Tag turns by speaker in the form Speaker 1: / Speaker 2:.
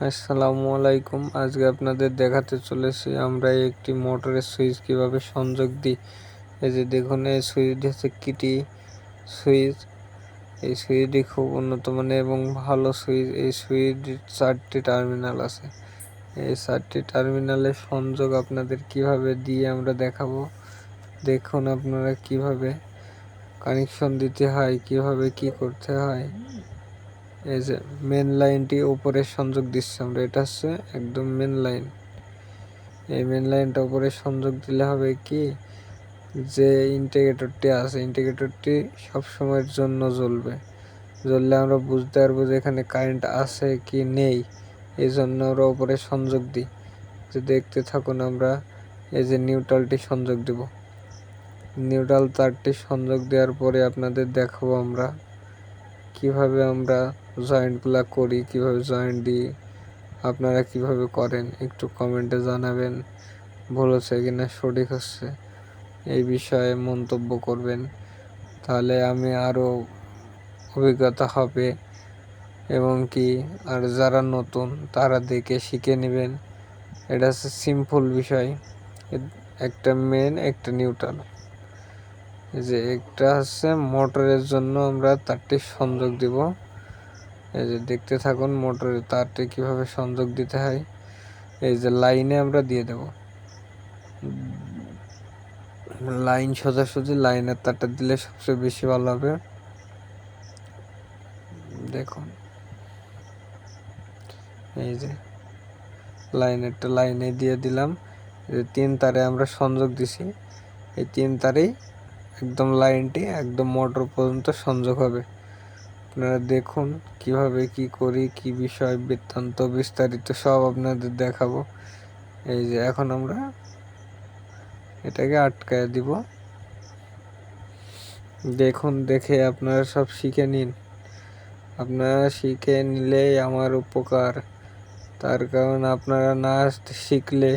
Speaker 1: আসসালামু আলাইকুম। আজকে আপনাদের দেখাতে চলেছি আমরা একটি মোটরের সুইচ কীভাবে সংযোগ দিই। এই যে দেখুন, এই সুইচটি হচ্ছে কিটি সুইচ। এই সুইচটি খুব উন্নত মানের এবং ভালো সুইচ। এই সুইচ চারটি টার্মিনাল আছে। এই চারটি টার্মিনালে সংযোগ আপনাদের কীভাবে দিয়ে আমরা দেখাবো। দেখুন আপনারা কীভাবে কানেকশন দিতে হয়, কীভাবে কি করতে হয়। এই যে মেন লাইনটি উপরে সংযোগ দিচ্ছে আমরা। এটা হচ্ছে একদম মেন লাইন এই মেন লাইনটা উপরে সংযোগ দিলে হবে কি? যে ইন্টিগ্রেটরটি আছে ইন্টিগ্রেটরটি সব সময়ের জন্য জ্বলবে। জ্বললে আমরা বুঝতে পারব যে এখানে কারেন্ট আছে কি নেই। এই জন্য আমরা উপরে সংযোগ দিই। যে দেখতে থাকুন আমরা, এই যে নিউট্রালটি সংযোগ দেব। নিউট্রাল তারটি সংযোগ দেওয়ার পরে আপনাদের দেখাবো আমরা কীভাবে আমরা জয়েন্টগুলো করি, কীভাবে জয়েন্ট দিই, আপনারা কীভাবে করেন, একটু কমেন্টে জানাবেন ভুল হচ্ছে কিনা সঠিক হচ্ছে, এই বিষয়ে মন্তব্য করবেন। তাহলে আমি আরও অভিজ্ঞতা হবে, এবং কি, আর যারা নতুন, তারা দেখে শিখে নেবেন। এটা হচ্ছে সিম্পল বিষয়, একটা মেন একটা নিউট্রাল যে একটা হচ্ছে মোটরের জন্য আমরা তারটি সংযোগ দিব। এই যে দেখতে থাকুন মোটরের তারটি কীভাবে সংযোগ দিতে হয়। এই যে লাইনে আমরা দিয়ে দেব। লাইন সোজাসুজি লাইনের তারটা দিলে সবচেয়ে বেশি ভালো হবে। দেখুন। এই যে লাইনেরটা লাইনে দিয়ে দিলাম। তিন তারে আমরা সংযোগ দিছি। এই তিন তারেই একদম লাইনটি একদম মোটর পর্যন্ত সংযোগ হবে। আপনারা দেখুন কীভাবে কি করি, কি বিষয়, বৃত্তান্ত, বিস্তারিত সব আপনাদের দেখাবো। এই যে এখন আমরা এটাকে আটকায় দিব। দেখুন, দেখে আপনারা সব শিখে নিন। আপনারা শিখে নিলেই আমার উপকার। তার কারণ আপনারা না শিখলে